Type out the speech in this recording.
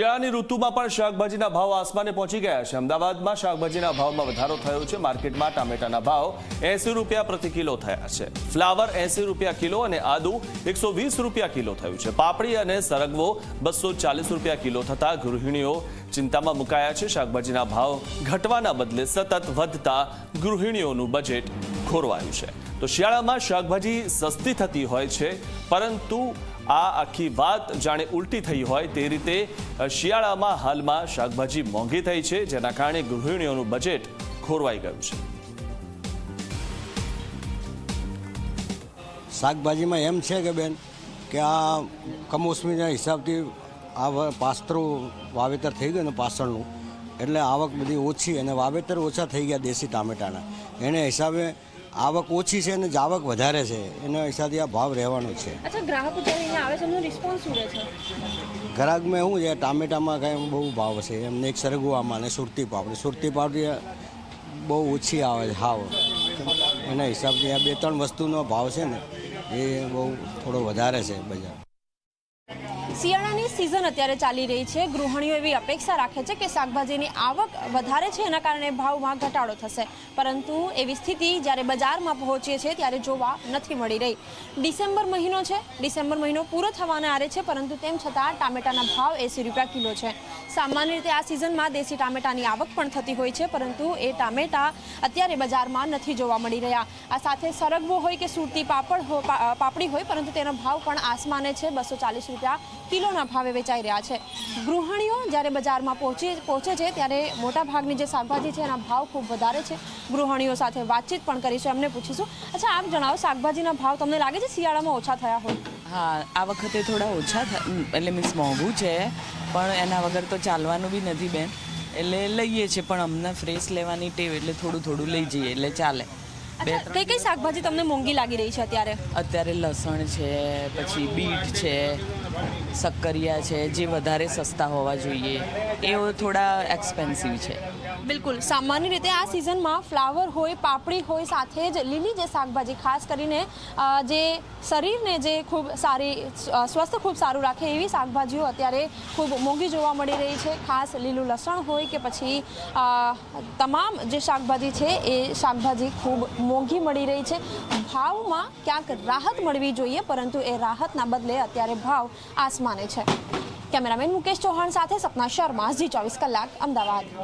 શિયાળાની ઋતુમાં પણ શાકભાજીના ભાવ આસમાને પહોંચી ગયા છે. અમદાવાદમાં શાકભાજીના ભાવમાં વધારો થયો છે. માર્કેટમાં ટામેટાના ભાવ એસી રૂપિયા પ્રતિ કિલો થયા છે. ફ્લાવર એસી રૂપિયા કિલો અને આદુ એકસો રૂપિયા કિલો થયું છે. પાપડી અને સરગવો બસો રૂપિયા કિલો થતા ગૃહિણીઓ ચિંતામાં મુકાયા છે. શાકભાજીના ભાવ ઘટવાના બદલે સતત વધતા ગૃહિણીઓનું બજેટ ખોરવાયું છે. તો શિયાળામાં શાકભાજી સસ્તી થતી હોય છે, પરંતુ આ આખી વાત જાણે ઉલટી થઈ હોય તે રીતે શિયાળામાં હાલમાં શાકભાજી મોંઘી થઈ છે, જેના કારણે ગૃહિણીઓનું બજેટ ખોરવાઈ ગયું છે. શાકભાજીમાં એમ છે કે બેન, કે આ કમોસમીના હિસાબથી આ પાસ્ત્રો વાવેતર થઈ ગયું ને પાસળનું એટલે આવક બધી ઓછી, અને વાવેતર ઓછા થઈ ગયા દેશી ટામેટાના. એને હિસાબે આવક ઓછી છે અને જાવક વધારે છે એના હિસાબે આ ભાવ રહેવાનો છે. અચ્છા ગ્રાહકો જ્યારે અહીંયા આવે છે એમનો રિસ્પોન્સ શું રહે છે? ગ્રાહકમાં શું છે ટામેટામાં કાંઈ બહુ ભાવ છે એમને એક સરગવામાં અને સુરતી પાપડી સુરતી પાપડી બહુ ઓછી આવે છે હાવ. એના હિસાબથી આ બે ત્રણ વસ્તુનો ભાવ છે ને એ બહુ થોડો વધારે છે બજાર શિયાળાની સિઝન અત્યારે ચાલી રહી છે. ગૃહિણીઓ એવી અપેક્ષા રાખે છે કે શાકભાજીની આવક વધારે છે, એના કારણે ભાવમાં ઘટાડો થશે. પરંતુ એવી સ્થિતિ જ્યારે બજારમાં પહોંચીએ છીએ ત્યારે જોવા નથી મળી રહી. ડિસેમ્બર મહિનો છે. ડિસેમ્બર મહિનો પૂરો થવાના આરે છે, પરંતુ તેમ છતાં ટામેટાના ભાવ એંસી રૂપિયા કિલો છે. સામાન્ય રીતે આ સિઝનમાં દેશી ટામેટાની આવક પણ થતી હોય છે, પરંતુ એ ટામેટા અત્યારે બજારમાં નથી જોવા મળી રહ્યા. આ સાથે સરગવો હોય કે સુરતી પાપડ પાપડી હોય, પરંતુ તેનો ભાવ પણ આસમાને છે. બસો ચાલીસ રૂપિયા કિલોના ભાવે વેચાઈ રહ્યા છે. ગૃહિણીઓ જ્યારે બજારમાં પહોંચી પહોંચે છે ત્યારે મોટા ભાગની જે શાકભાજી છે એના ભાવ ખૂબ વધારે છે. ગૃહિણીઓ સાથે વાતચીત પણ કરીશું એમને પૂછીશું. અચ્છા આપ જણાવો શાકભાજીના ભાવ તમને લાગે છે શિયાળામાં ઓછા થયા હોય? હા આ વખતે થોડા ઓછા એટલે મીન્સ મોંઘું છે. પણ એના વગર તો ચાલવાનું બી નથી બેન. એટલે લઈએ છીએ પણ અમને ફ્રેશ લેવાની ટેવ એટલે થોડું થોડું લઈ જઈએ એટલે ચાલે. કઈ કઈ શાકભાજી તમને મોંઘી લાગી રહી છે અત્યારે? અત્યારે લસણ છે પછી બીટ છે શક્કરિયા છે, જે વધારે સસ્તા હોવા જોઈએ, એઓ થોડા એક્સપેન્સિવ છે. બિલકુલ. સામાન્ય રીતે આ સિઝનમાં ફ્લાવર હોય, પાપડી હોય, સાથે જ લીલી જે શાકભાજી, ખાસ કરીને જે શરીરને જે ખૂબ સારી સ્વસ્થ ખૂબ સારું રાખે એવી શાકભાજીઓ અત્યારે ખૂબ મોંઘી જોવા મળી રહી છે. ખાસ લીલું લસણ હોય કે પછી તમામ જે શાકભાજી છે, એ શાકભાજી ખૂબ મોંઘી મળી રહી છે. ભાવમાં ક્યાંક રાહત મળવી જોઈએ, પરંતુ એ રાહતના બદલે અત્યારે ભાવ આસમાને છે. કેમેરામેન મુકેશ ચૌહાણ સાથે સપના શર્મા ઝી ચોવીસ કલાક અમદાવાદ.